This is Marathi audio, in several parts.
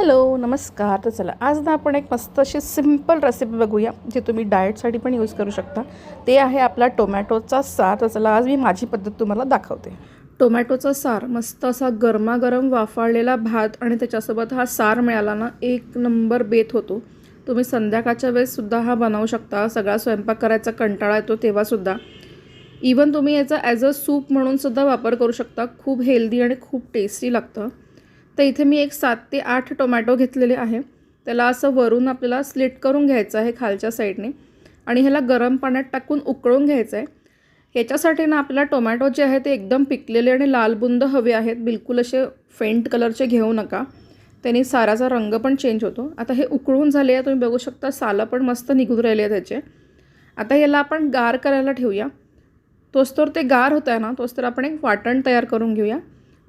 हॅलो नमस्कार. तर चला आज ना आपण एक मस्त अशी सिंपल रेसिपी बघूया जे तुम्ही डाएटसाठी पण यूज करू शकता. ते आहे आपला टोमॅटोचा सार. तर चला आज मी माझी पद्धत तुम्हाला दाखवते. टोमॅटोचा सार मस्त असा गरमागरम वाफाळलेला भात आणि त्याच्यासोबत हा सार मिळाला ना एक नंबर बेत होतो. तुम्ही संध्याकाळच्या वेळेससुद्धा हा बनवू शकता. सगळा स्वयंपाक करायचा कंटाळा येतो तेव्हासुद्धा इवन तुम्ही याचा ॲज अ सूप म्हणूनसुद्धा वापर करू शकता. खूप हेल्दी आणि खूप टेस्टी लागतं. तर इथे मी एक सात ते आठ टोमॅटो घेतलेले आहे. त्याला असं वरून आपल्याला स्लिट करून घ्यायचं आहे खालच्या साईडने. आणि ह्याला गरम पाण्यात टाकून उकळून घ्यायचं आहे ह्याच्यासाठी ना आपल्याला टोमॅटो जे आहे ते एकदम पिकलेले आणि लालबुंद हवे आहेत. बिलकुल असे फेंट कलरचे घेऊ नका. त्यांनी साराचा रंग पण चेंज होतो. आता हे उकळून झाले आहे. तुम्ही बघू शकता सालं पण मस्त निघून राहिले आहे त्याचे आता याला आपण गार करायला ठेवूया. तोच तर ते गार होत आहे ना तोच तर आपण एक वाटण तयार करून घेऊया.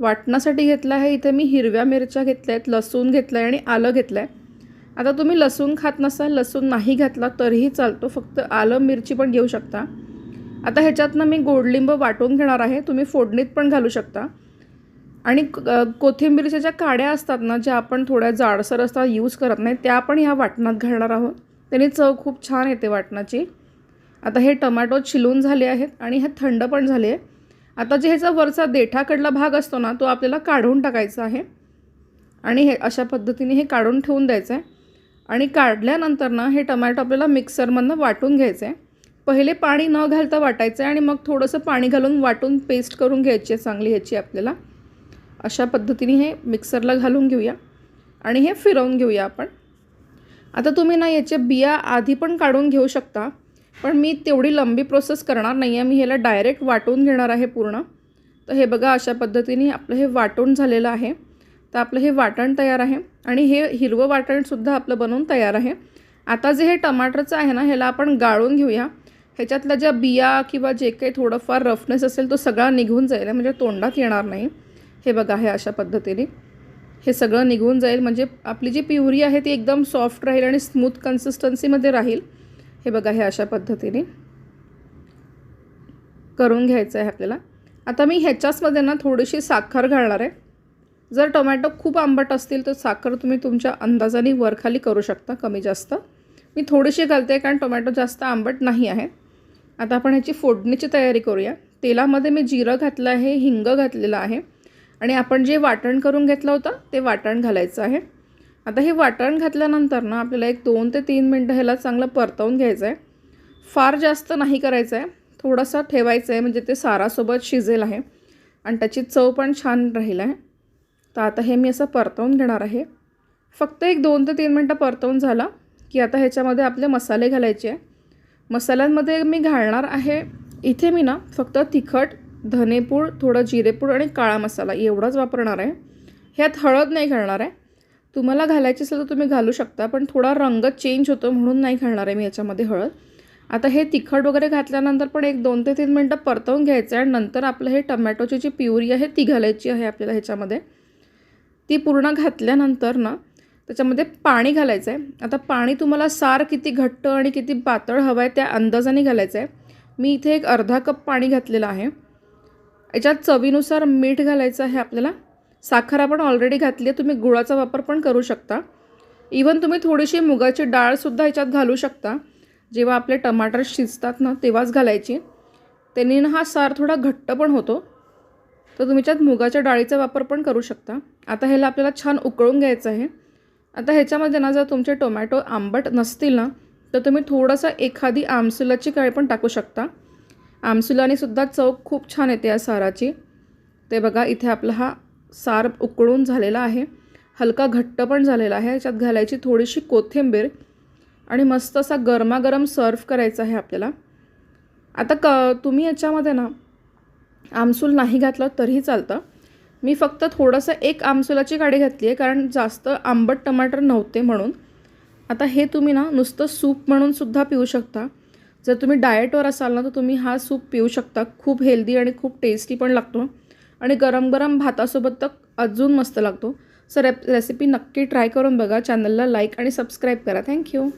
वाटणासाठी घेतलं आहे. इथे मी हिरव्या मिरच्या घेतल्या आहेत लसूण घेतलं आहे आणि आलं घेतलं आहे आता तुम्ही लसूण खात नसाल लसूण नाही घातला तरीही चालतो. फक्त आलं मिरची पण घेऊ शकता. आता ह्याच्यातनं मी गोडलिंब वाटून घेणार आहे. तुम्ही फोडणीत पण घालू शकता. आणि कोथिंबीरच्या ज्या काड्या असतात ना ज्या आपण थोड्या जाडसर असतात यूज करत नाही त्या पण ह्या वाटणात घालणार आहोत. त्याने चव खूप छान येते वाटणाची आता हे टमॅटो छिलून झाले आहेत आणि हे थंड पण झाले आहे. आता जे ह्याचा वरचा देठाकडला भाग असतो ना तो आपल्याला काढून टाकायचा आहे. आणि हे अशा पद्धतीने हे काढून ठेवून द्यायचं आहे आणि काढल्यानंतर ना हे टमॅटो आपल्याला मिक्सरमधनं वाटून घ्यायचं आहे पहिले पाणी न घालता वाटायचं आहे आणि मग थोडंसं पाणी घालून वाटून पेस्ट करून घ्यायची आहे चांगली ह्याची आपल्याला. अशा पद्धतीने हे मिक्सरला घालून घेऊया. आणि हे फिरवून घेऊया आपण. आता तुम्ही ना याच्या बिया आधी पण काढून घेऊ शकता. पण मी तेवढी लंबी प्रोसेस करणार नाही आहे मी ह्याला डायरेक्ट वाटून घेणार आहे पूर्ण. तर हे बघा अशा पद्धतीने आपलं हे वाटून झालेलं आहे. तर आपलं हे वाटण तयार आहे आणि हे हिरवं वाटणसुद्धा आपलं बनवून तयार आहे. आता जे हे टमाटरचं आहे ना ह्याला आपण गाळून घेऊया. ह्याच्यातल्या ज्या बिया किंवा जे काही थोडंफार रफनेस असेल तो सगळा निघून जाईल. म्हणजे तोंडात येणार नाही. हे बघा हे अशा पद्धतीने. हे सगळं निघून जाईल. म्हणजे आपली जी प्युरी आहे ती एकदम सॉफ्ट राहील आणि स्मूथ कन्सिस्टन्सीमध्ये राहील. हे बघा हे अशा पद्धतीने करून घ्यायचं आहे आपल्याला. आता मी ह्याच्याचमध्ये ना थोडीशी साखर घालणार आहे. जर टोमॅटो खूप आंबट असतील तर साखर तुम्ही तुमच्या अंदाजाने वरखाली करू शकता कमी जास्त. मी थोडीशी घालते कारण टोमॅटो जास्त आंबट नाही आहे. आता आपण ह्याची फोडणीची तयारी करूया. तेलामध्ये मी जिरं घातलं आहे हिंग घातलेलं आहे. आणि आपण जे वाटण करून घेतलं होतं ते वाटण घालायचं आहे. आता हे वाटण घातल्यानंतर ना आपल्याला एक दोन ते तीन मिनटं ह्याला चांगलं परतवून घ्यायचं आहे फार जास्त नाही करायचं आहे थोडंसं ठेवायचं आहे म्हणजे ते सारासोबत शिजेल आहे. आणि त्याची चव पण छान राहील आहे. तर आता हे मी असं परतवून घेणार आहे. फक्त एक दोन ते तीन मिनटं परतवून झाला की आता ह्याच्यामध्ये आपले मसाले घालायचे आहे. मसाल्यांमध्ये मी घालणार आहे इथे मी ना फक्त तिखट धनेपूड थोडं जिरेपूड आणि काळा मसाला एवढाच वापरणार आहे. ह्यात हळद नाही घालणार आहे. तुम्हाला घालायची असेल तर तुम्ही घालू शकता पण थोडा रंग चेंज होतो म्हणून नाही घालणार आहे मी याच्यामध्ये हळद. आता हे तिखट वगैरे घातल्यानंतर पण एक दोन ते तीन मिनटं परतवून घ्यायचं आहे आणि नंतर आपलं हे टमॅटोची जी प्युरी आहे ती घालायची आहे आपल्याला ह्याच्यामध्ये. ती पूर्ण घातल्यानंतर ना त्याच्यामध्ये पाणी घालायचं आहे आता पाणी तुम्हाला सार किती घट्ट आणि किती पातळ हवं आहे त्या अंदाजाने घालायचं आहे. मी इथे एक अर्धा कप पाणी घातलेलं आहे. याच्यात चवीनुसार मीठ घालायचं आहे आपल्याला. साखर आपण ऑलरेडी घातली आहे तुम्ही गुळाचा वापर पण करू शकता. इवन तुम्ही थोडीशी मुगाची डाळसुद्धा ह्याच्यात घालू शकता. जेव्हा आपले टमाटर शिजतात ना तेव्हाच घालायची. त्यांनी ना हा सार थोडा घट्ट पण होतो. तर तुम्ही त्यात मुगाच्या डाळीचा वापर पण करू शकता. आता ह्याला आपल्याला छान उकळून घ्यायचं आहे. आता ह्याच्यामध्ये ना जर तुमचे टोमॅटो आंबट नसतील ना तर तुम्ही थोडंसं एखादी आमसुलाची काळी पण टाकू शकता. आमसुलाने सुद्धा चव खूप छान येते या साराची. ते बघा इथे आपला हा सार उकळून झालेला आहे. हलका घट्ट पण झालेला आहे. याच्यात घालायची थोडीशी कोथिंबीर आणि मस्त असा गरमागरम सर्व करायचा आहे आपल्याला. आता क तुम्ही याच्यामध्ये ना आमसूल नाही घातलं तरीही चालतं. मी फक्त थोडंसं एक आमसुलाची काडी घातली आहे कारण जास्त आंबट टमाटर नव्हते म्हणून. आता हे तुम्ही ना नुसतं सूप म्हणून सुद्धा पिऊ शकता. जर तुम्ही डाएटवर असाल ना तर तुम्ही हा सूप पिऊ शकता. खूप हेल्दी आणि खूप टेस्टी पण लागतो. आणि गरम गरम भातासोबत तर अजून मस्त लागतो. सर रेप रेसिपी नक्की ट्राय करून बघा. चॅनलला लाईक आणि सबस्क्राईब करा. थँक्यू.